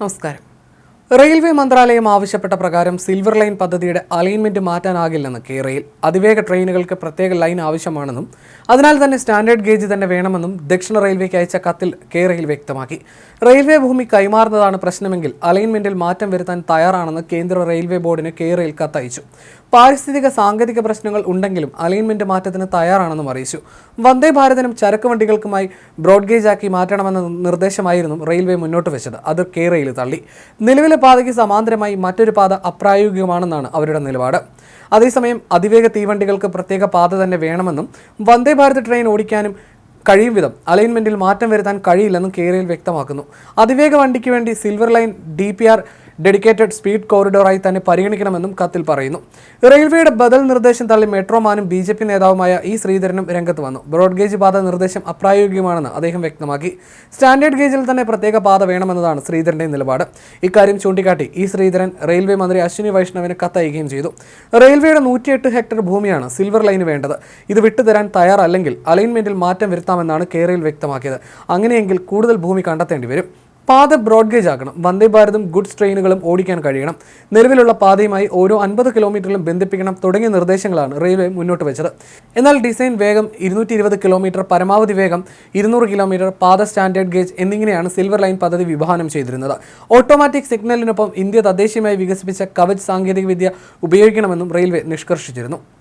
നമസ്കാരം. റെയിൽവേ മന്ത്രാലയം ആവശ്യപ്പെട്ട പ്രകാരം സിൽവർ ലൈൻ പദ്ധതിയുടെ അലൈൻമെന്റ് മാറ്റാനാകില്ലെന്ന് കേരയിൽ അതിവേഗ ട്രെയിനുകൾക്ക് പ്രത്യേക ലൈൻ ആവശ്യമാണെന്നും അതിനാൽ തന്നെ സ്റ്റാൻഡേർഡ് ഗേജ് തന്നെ വേണമെന്നും ദക്ഷിണ റെയിൽവേക്ക് അയച്ച കത്തിൽ കേരയിൽ വ്യക്തമാക്കി. റെയിൽവേ ഭൂമി കൈമാറുന്നതാണ് പ്രശ്നമെങ്കിൽ അലൈൻമെന്റിൽ മാറ്റം വരുത്താൻ തയ്യാറാണെന്ന് കേന്ദ്ര റെയിൽവേ ബോർഡിന് കേരയിൽ കത്തയച്ചു. പാരിസ്ഥിതിക സാങ്കേതിക പ്രശ്നങ്ങൾ ഉണ്ടെങ്കിലും അലൈൻമെന്റ് മാറ്റത്തിന് തയ്യാറാണെന്നും അറിയിച്ചു. വന്ദേ ഭാരതനും ചരക്ക് വണ്ടികൾക്കുമായി ബ്രോഡ് ആക്കി മാറ്റണമെന്ന നിർദ്ദേശമായിരുന്നു റെയിൽവേ മുന്നോട്ട് വെച്ചത്. അത് കേരയിൽ തള്ളി. നിലവിലെ പാതയ്ക്ക് സമാന്തരമായി മറ്റൊരു പാത അപ്രായോഗികമാണെന്നാണ് അവരുടെ നിലപാട്. അതേസമയം അതിവേഗ തീവണ്ടികൾക്ക് പ്രത്യേക പാത തന്നെ വേണമെന്നും വന്ദേ ഭാരത് ട്രെയിൻ ഓടിക്കാനും കഴിയും വിധം അലൈൻമെന്റിൽ മാറ്റം വരുത്താൻ കഴിയില്ലെന്നും കേരയിൽ വ്യക്തമാക്കുന്നു. അതിവേഗ വണ്ടിക്ക് വേണ്ടി silver line D P R dedicated speed കോറിഡോറായി തന്നെ പരിഗണിക്കണമെന്നും കത്തിൽ പറയുന്നു. റെയിൽവേയുടെ ബദൽ നിർദ്ദേശം തള്ളി മെട്രോമാനും ബി ജെ പി നേതാവുമായ ഇ ശ്രീധരനും രംഗത്ത് വന്നു. ബ്രോഡ് ഗേജ് പാത നിർദ്ദേശം അപ്രായോഗികമാണെന്ന് അദ്ദേഹം വ്യക്തമാക്കി. സ്റ്റാൻഡേർഡ് ഗേജിൽ തന്നെ പ്രത്യേക പാത വേണമെന്നതാണ് ശ്രീധരന്റെ നിലപാട്. ഇക്കാര്യം ചൂണ്ടിക്കാട്ടി ഇ ശ്രീധരൻ റെയിൽവേ മന്ത്രി അശ്വിനി വൈഷ്ണവിന് കത്തയക്കുകയും ചെയ്തു. റെയിൽവേയുടെ നൂറ്റിയെട്ട് ഹെക്ടർ ഭൂമിയാണ് സിൽവർ ലൈന് വേണ്ടത്. ഇത് വിട്ടുതരാൻ തയ്യാറല്ലെങ്കിൽ അലൈൻമെന്റിൽ മാറ്റം വരുത്താമെന്നാണ് കേരയിൽ വ്യക്തമാക്കിയത്. അങ്ങനെയെങ്കിൽ കൂടുതൽ ഭൂമി കണ്ടെത്തേണ്ടി വരും. പാത ബ്രോഡ് ഗേജ് ആക്കണം. വന്ദേ ഭാരതും ഗുഡ്സ് ട്രെയിനുകളും ഓടിക്കാൻ കഴിയണം. നിലവിലുള്ള പാതയുമായി ഓരോ അൻപത് കിലോമീറ്ററിലും ബന്ധിപ്പിക്കണം തുടങ്ങിയ നിർദ്ദേശങ്ങളാണ് റെയിൽവേ മുന്നോട്ട് വെച്ചത്. എന്നാൽ ഡിസൈൻ വേഗം ഇരുന്നൂറ്റി ഇരുപത് കിലോമീറ്റർ പരമാവധി വേഗം ഇരുന്നൂറ് കിലോമീറ്റർ പാത സ്റ്റാൻഡേർഡ് ഗേജ് എന്നിങ്ങനെയാണ് സിൽവർ ലൈൻ പദ്ധതി വിഭാവനം ചെയ്തിരുന്നത്. ഓട്ടോമാറ്റിക് സിഗ്നലിനൊപ്പം ഇന്ത്യ തദ്ദേശീയമായി വികസിപ്പിച്ച കവച് സാങ്കേതികവിദ്യ ഉപയോഗിക്കണമെന്നും റെയിൽവേ നിഷ്കർഷിച്ചിരുന്നു.